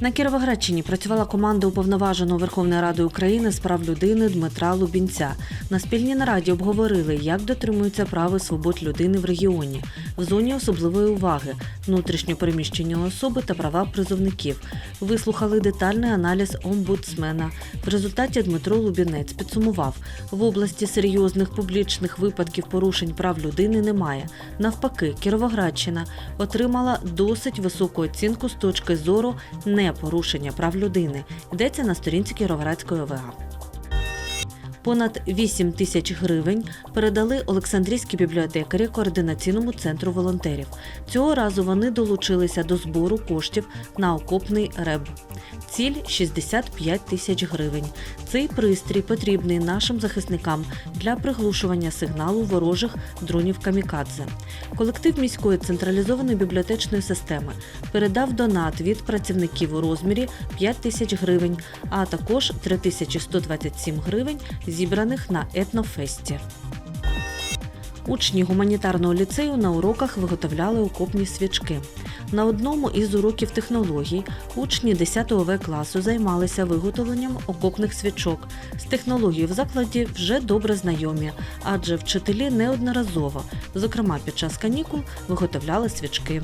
На Кіровоградщині працювала команда уповноваженого Верховної Ради України з прав людини Дмитра Лубінця. На спільній нараді обговорили, як дотримуються прав свобод людини в регіоні, в зоні особливої уваги, внутрішньо переміщені особи та права призовників. Вислухали детальний аналіз омбудсмена. В результаті Дмитро Лубінець підсумував, в області серйозних публічних випадків порушень прав людини немає. Навпаки, Кіровоградщина отримала досить високу оцінку з точки зору непорушення прав людини. Йдеться на сторінці Кіровоградської ОВА. Понад 8 тисяч гривень передали Олександрійські бібліотекарі координаційному центру волонтерів. Цього разу вони долучилися до збору коштів на окопний реб. Ціль 65 тисяч гривень. Цей пристрій потрібний нашим захисникам для приглушування сигналу ворожих дронів камікадзе. Колектив міської централізованої бібліотечної системи передав донат від працівників у розмірі 5 тисяч гривень, а також 3127 гривень, зібраних на етнофесті. Учні гуманітарного ліцею на уроках виготовляли окопні свічки. На одному із уроків технологій учні 10 В класу займалися виготовленням окопних свічок. З технологією в закладі вже добре знайомі, адже вчителі неодноразово, зокрема під час канікул, виготовляли свічки.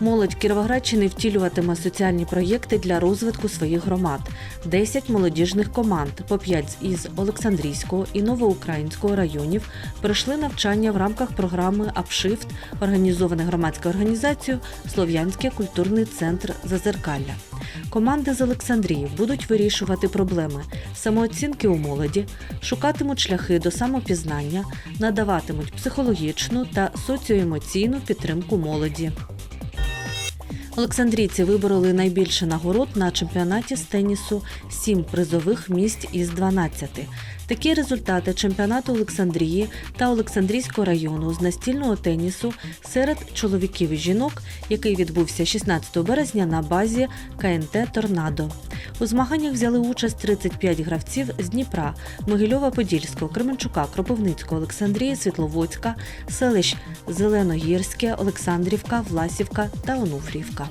Молодь Кіровоградщини втілюватиме соціальні проєкти для розвитку своїх громад. 10 молодіжних команд, по 5 із Олександрійського і Новоукраїнського районів, пройшли навчання в рамках програми «Апшифт», організоване громадською організацією Слов'янський культурний центр Зазеркалля. Команди з Олександрії будуть вирішувати проблеми самооцінки у молоді, шукатимуть шляхи до самопізнання, надаватимуть психологічну та соціоемоційну підтримку молоді. Олександрійці вибороли найбільше нагород на чемпіонаті з тенісу сім призових місць із 12. Такі результати чемпіонату Олександрії та Олександрійського району з настільного тенісу серед чоловіків і жінок, який відбувся 16 березня на базі КНТ Торнадо. У змаганнях взяли участь 35 гравців з Дніпра, Могильова Подільського, Кременчука, Кропивницького, Олександрії, Світловодська, селищ Зеленогірське, Олександрівка, Власівка та Онуфрівка.